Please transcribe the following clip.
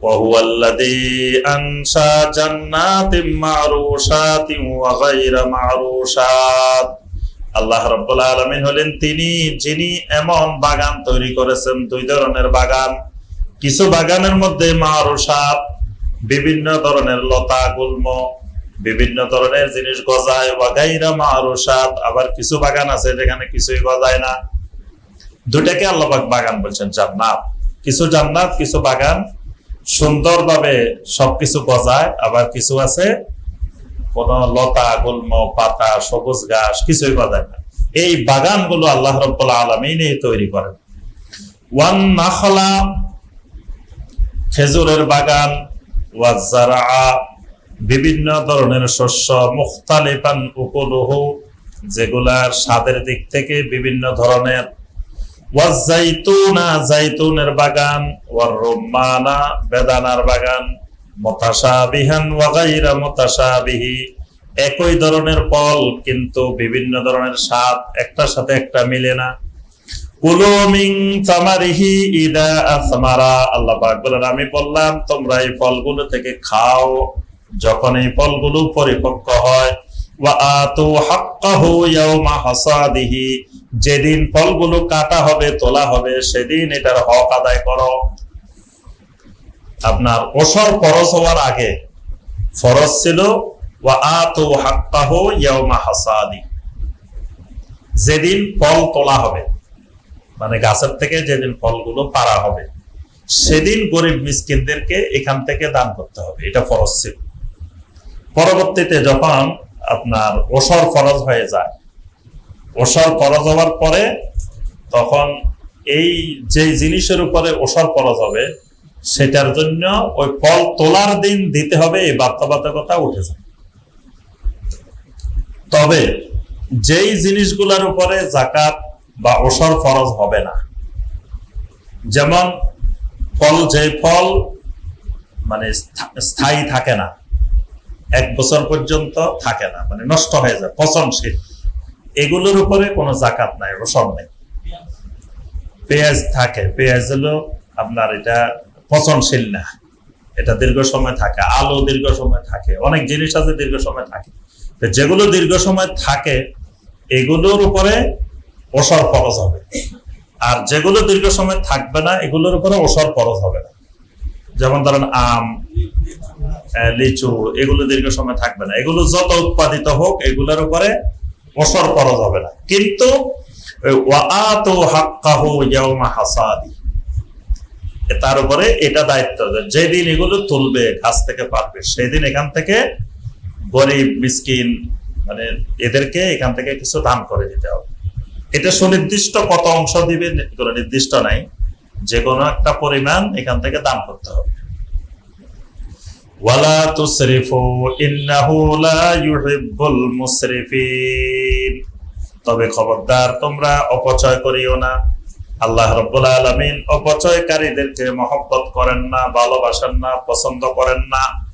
وهو الذي أنشأ جنات معروشات وغير معروشات আল্লাহ রব্বুল আলমিন হলেন তিনি যিনি এমন বাগান তৈরি করেছেন দুই ধরনের বাগান কিছু বাগানের মধ্যে মারুসাত বিভিন্ন ধরনের লতা গুল্ম বিভিন্ন ধরনের জিনিস গজায় ওয়াগাইরা মারুসাত আবার কিছু বাগান আছে যেখানে কিছুই গজায় না দুটাকে আল্লাহবাক বাগান বলছেন জান্নাত কিছু জান্নাত কিছু বাগান সুন্দরভাবে সবকিছু গজায়, আবার কিছু আছে, কোন লতা, গুল্ম, পাতা, সবুজ ঘাস, কিছুই গজায় না। এই বাগানগুলো আল্লাহ রব্বুল আলমিনই তৈরি করেন। ওয়ান নাখলা, খেজুরের বাগান ওয়াজারা বিভিন্ন ধরনের শস্য, মুখতালিফান উপলহ যেগুলার স্বাদের দিক থেকে বিভিন্ন ধরনের ওয়াজাইতুনা জাইতুনের বাগান ওয়ার রুম্মানা বেদানার বাগান মতাশাবিহি। একই ধরনের ফল, কিন্তু বিভিন্ন ধরনের স্বাদ একটার সাথে একটা মিলে না। আল্লাহ আমি বললাম, তোমরা এই ফলগুলো থেকে খাও। যখন এই ফলগুলো পরিপক্ক হয় যেদিন ফলগুলো কাটা হবে, তোলা হবে, সেদিন এটার হক আদায় করো। আপনার ওসর ফরজ হওয়ার আগে ফরজ ছিল যেদিন ফল তোলা হবে মানে গাছের থেকে যেদিন ফলগুলো পারা হবে, সেদিন গরিব মিসকিনদেরকে এখান থেকে দান করতে হবে। এটা ফরজ ছিল। পরবর্তীতে যখন আপনার ওসর ফরজ হয়ে যায়। ওসর ফরজ হওয়ার পরে তখন এই যে জিনিসের উপরে ওসর ফরজ হবে, সেটার জন্য ওই ফল তোলার দিন দিতে হবে, এই বাধ্যবাধকতা উঠে যায়। তবে যেই জিনিসগুলোর উপরে জাকাত বা ওসর ফরজ হবে না, যেমন ফল, যে ফল মানে স্থায়ী থাকে না এক বছর পর্যন্ত থাকে না মানে নষ্ট হয়ে যায়, পচনশীল। এগুলোর উপরে কোনো জাকাত নাই ওসর নেই। পেঁয়াজ থাকে, পেঁয়াজ হলো আপনার এটা পচনশীল না, এটা দীর্ঘ সময় থাকে, আলো দীর্ঘ সময় থাকে, অনেক জিনিস আছে দীর্ঘ সময় থাকে। যেগুলো দীর্ঘ সময় থাকে, এগুলোর উপরে ওসর খরচ হবে। আর যেগুলো দীর্ঘ সময় থাকবে না, এগুলোর উপরে ওসর খরচ হবে না। যেমন ধরেন আম লিচু, এগুলো দীর্ঘ সময় থাকবে না। এগুলো যত উৎপাদিত হোক, এগুলোর উপরে ওসর খরচ হবে না। কিন্তু তার উপরে এটা দায়িত্ব যেদিন এগুলো তুলবে গাছ থেকে পারবে, সেদিন এখান থেকে গরিব, মিসকিন মানে এদেরকে এখান থেকে কিছু দান করে দিতে হবে। এটা সুনির্দিষ্ট কত অংশ দিবে নির্দিষ্ট নাই। যে কোনো একটা পরিমাণ এখান থেকে দান করতে হবে। ওয়ালা তবে খবরদার তোমরা অপচয় করিও না। আল্লাহ রব্বুল আলামিন অপচয়কারীদেরকে মহব্বত করেন না, ভালোবাসেন না, পছন্দ করেন না।